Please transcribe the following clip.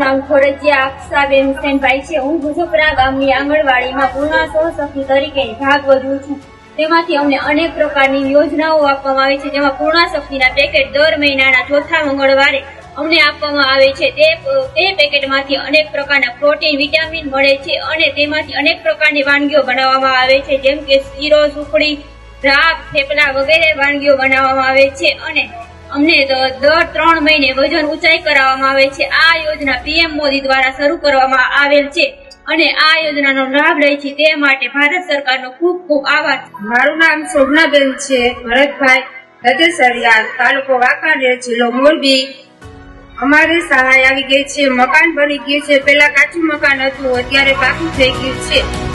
ખોડચિયા અક્ષાબેન હુસેનભાઈ છે. હું ભુજપરા ગામની આંગણવાડીમાં પૂર્ણ સહસખી તરીકે ભાગ વધુ છું. તેમાંથી અમને અનેક પ્રકારની યોજનાઓ આપવામાં આવે છે. જેમાં પૂર્ણ શક્તિના પેકેટ દર મહિનાના ચોથા મંગળવારે અમને આપવામાં આવે છે. તે તે પેકેટમાંથી અનેક પ્રકારના પ્રોટીન, વિટામિન મળે છે અને તેમાંથી અનેક પ્રકારની વાનગીઓ બનાવવામાં આવે છે. જેમ કે શીરો, સુખડી રાબ થેપલા વગેરે વાનગીઓ બનાવવામાં આવે છે અને અમને દર ત્રણ મહિને વજન ઊંચાઈ કરાવવામાં આવે છે. આ યોજના પીએમ મોદી દ્વારા શરૂ કરવામાં આવેલ છે અને આ યોજનાનો લાભ લે છે તે માટે ભારત સરકારનો ખૂબ ખૂબ આભાર મારું નામ શોભનાબેન છે. ભરતભાઈ રતેસરિયા તાલુકો વાંકાનેર જિલ્લો મોરબી. અમારી સહાય આવી ગઈ છે. મકાન બની ગયું છે. પેલા કાચું મકાન હતું, અત્યારે પાકું થઈ ગયું છે.